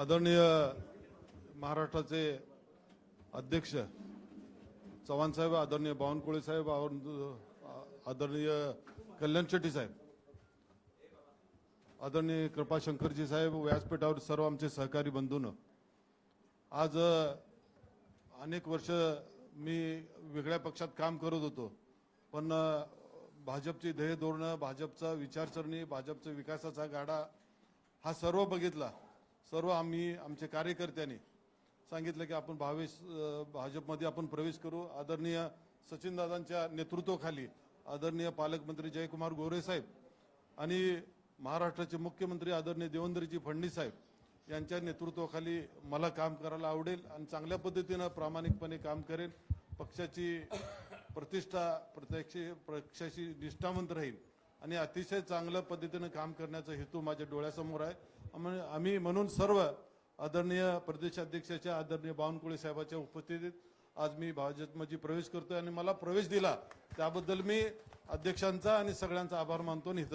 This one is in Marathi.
आदरणीय महाराष्ट्राचे अध्यक्ष चव्हाण साहेब आदरणीय बावनकुळे साहेब आवर- आदरणीय कल्याण शेट्टी साहेब आदरणीय कृपाशंकरजी साहेब व्यासपीठावर सर्व आमचे सहकारी बंधून. आज अनेक वर्ष मी वेगळ्या पक्षात काम करत होतो पण भाजपची ध्येय धोरणं भाजपचा विचारसरणी भाजपचा विकासाचा गाडा हा सर्व बघितला. सर्व आम्ही आमच्या कार्यकर्त्यांनी सांगितलं की आपण भावेश भाजपमध्ये आपण प्रवेश करू. आदरणीय सचिनदादांच्या नेतृत्वाखाली आदरणीय पालकमंत्री जयकुमार गोरे साहेब आणि महाराष्ट्राचे मुख्यमंत्री आदरणीय देवेंद्रजी फडणवीस साहेब यांच्या नेतृत्वाखाली मला काम करायला आवडेल आणि चांगल्या पद्धतीनं प्रामाणिकपणे काम करेन. पक्षाची प्रतिष्ठा प्रत्यक्ष पक्षाशी निष्ठावंत राहील आणि अतिशय चांगलं पद्धतीनं काम करण्याचा हेतू माझ्या डोळ्यासमोर आहे. आम्ही आम्ही म्हणून सर्व आदरणीय प्रदेशाध्यक्षाच्या आदरणीय बावनकुळे साहेबाच्या उपस्थितीत आज मी भाजपमध्ये प्रवेश करतोय आणि मला प्रवेश दिला. त्याबद्दल मी अध्यक्षांचा आणि सगळ्यांचा आभार मानतो आणि हित